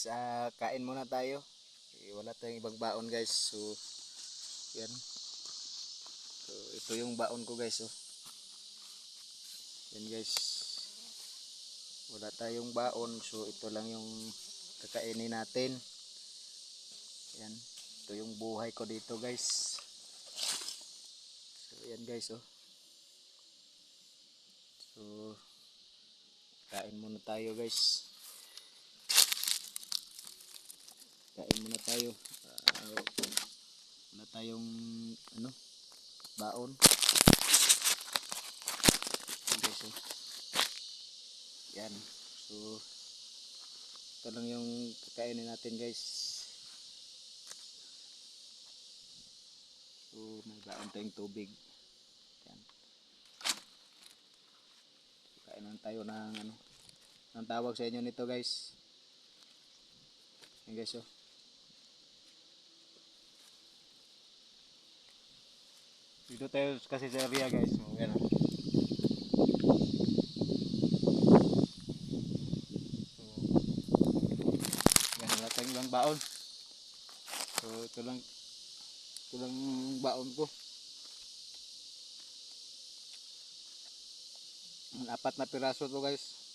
Sa kain muna tayo. Eh, wala tayong ibang baon guys. So yan. So ito yung baon ko guys oh. Yan guys. Wala tayong baon so ito lang yung kakainin natin. Yan. Ito yung buhay ko dito guys. So yan guys oh. So kain muna tayo guys. Kain muna tayo. Ah, wala tayong ano baon. Guys oh. Yan. So ito lang yung kakainin natin guys. So may baon tayong tubig. Yan. Kainan tayo ng ano. Ang tawag sa inyo nito guys. Yan guys oh. Dito tayo kasi sa area guys. So, yan oh. So, yan wala tayong ibang baon. So ito lang ito lang baon ko. Apat na piraso to guys.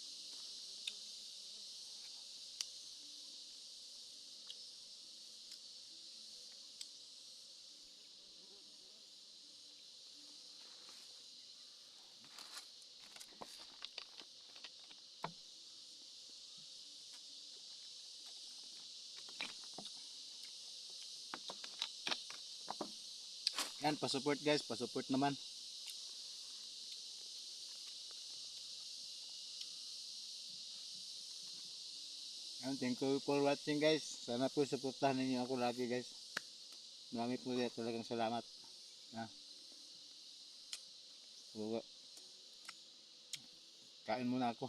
Yan, pa-support guys, pa-support naman. Yan, thank you for watching guys. Sana po supportahan ninyo ako lagi guys. Marami po talagang salamat. Ha. So, kain muna ako.